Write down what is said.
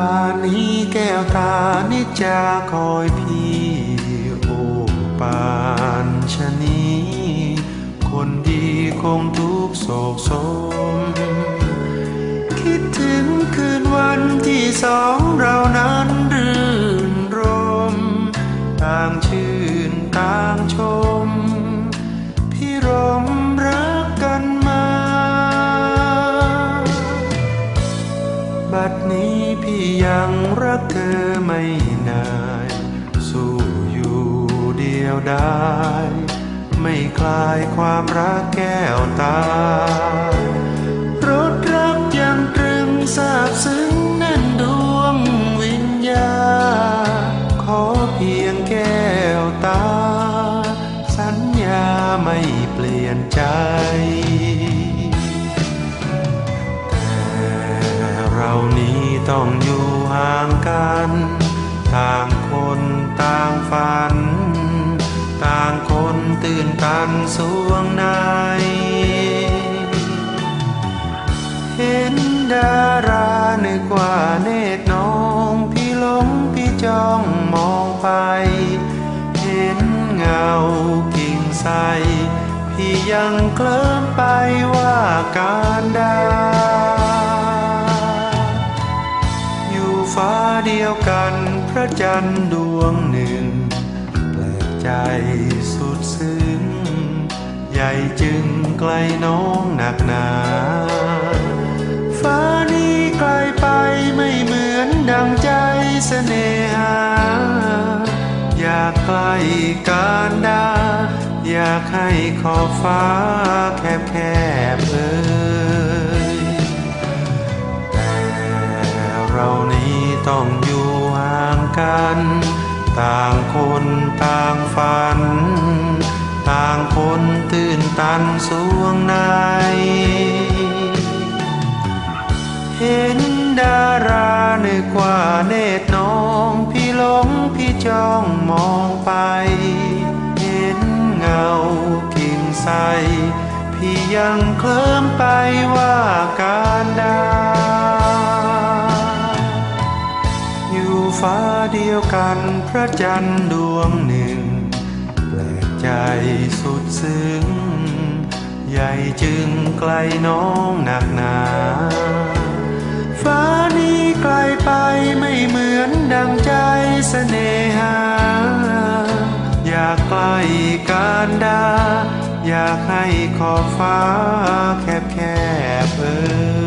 ปานี้แก้วตานิจาคอยพี่โอปานชะนีคนดีคงทุกโศกโศมคิดถึงคืนวันที่สองเรานั้นรื่นรม ต่างชื่นต่างชมพี่รม พี่ยังรักเธอไม่นายสู้อยู่เดียวได้ไม่คลายความรักแก้วตารถรักยังตรึงซาบซึ้งแน่นดวงวิญญา ขอเพียงแก้วตา สัญญาไม่เปลี่ยนใจแต่เรานี้ ต้องอยู่ห่างกัน ต่างคนต่างฝัน ต่างคนตื่นตันสวงในเห็นดารานึกว่าเนตรน้องพี่หลงพี่จ้องมองไป เห็นเงากิ่งใส พี่ยังเคลิ้มไปว่าการด เดียวกันพระจันทร์ดวงหนึ่งแปลกใจสุดซึ้ง ใหญ่จึงไกลน้องหนักหนา ฟ้านี้ไกลไปไม่เหมือนดังใจเสน่หา อยากใกล้การดา อยากให้ขอบฟ้าแคบแคบ กัน ต่างคนต่างฝัน ต่างคนตื่นตันสวงใน เห็นดารานึกว่าเนตรน้องพี่หลงพี่จ้องมองไป เห็นเงากิ่งใสพี่ยังเคลิ้มไปว่าการดา อยู่ฟ้าเดียวกันพระจันทร์ดวงหนึ่งแปลกใจสุดซึ้ง ใหญ่จึงไกลน้องหนักหนา ฟ้านี้ไกลไปไม่เหมือนดังใจเสน่หา อยากใกล้การดา อยากให้ขอบฟ้าแคบแคบเอ่ย